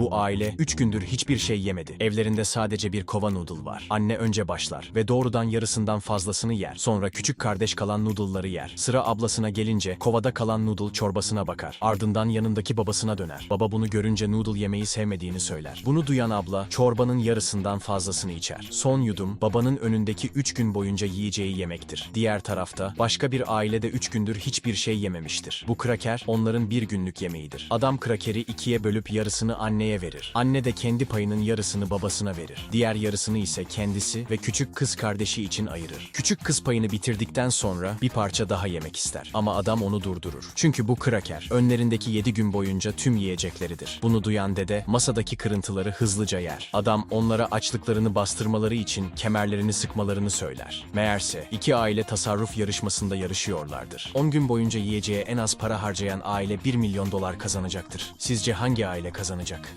Bu aile 3 gündür hiçbir şey yemedi. Evlerinde sadece bir kova noodle var. Anne önce başlar ve doğrudan yarısından fazlasını yer. Sonra küçük kardeş kalan noodle'ları yer. Sıra ablasına gelince kovada kalan noodle çorbasına bakar. Ardından yanındaki babasına döner. Baba bunu görünce noodle yemeyi sevmediğini söyler. Bunu duyan abla çorbanın yarısından fazlasını içer. Son yudum babanın önündeki 3 gün boyunca yiyeceği yemektir. Diğer tarafta başka bir ailede 3 gündür hiçbir şey yememiştir. Bu kraker onların bir günlük yemeğidir. Adam krakeri ikiye bölüp yarısını anneye verir. Anne de kendi payının yarısını babasına verir. Diğer yarısını ise kendisi ve küçük kız kardeşi için ayırır. Küçük kız payını bitirdikten sonra bir parça daha yemek ister. Ama adam onu durdurur. Çünkü bu kraker önlerindeki 7 gün boyunca tüm yiyecekleridir. Bunu duyan dede masadaki kırıntıları hızlıca yer. Adam onlara açlıklarını bastırmaları için kemerlerini sıkmalarını söyler. Meğerse iki aile tasarruf yarışmasında yarışıyorlardır. 10 gün boyunca yiyeceğe en az para harcayan aile 1 milyon dolar kazanacaktır. Sizce hangi aile kazanacak?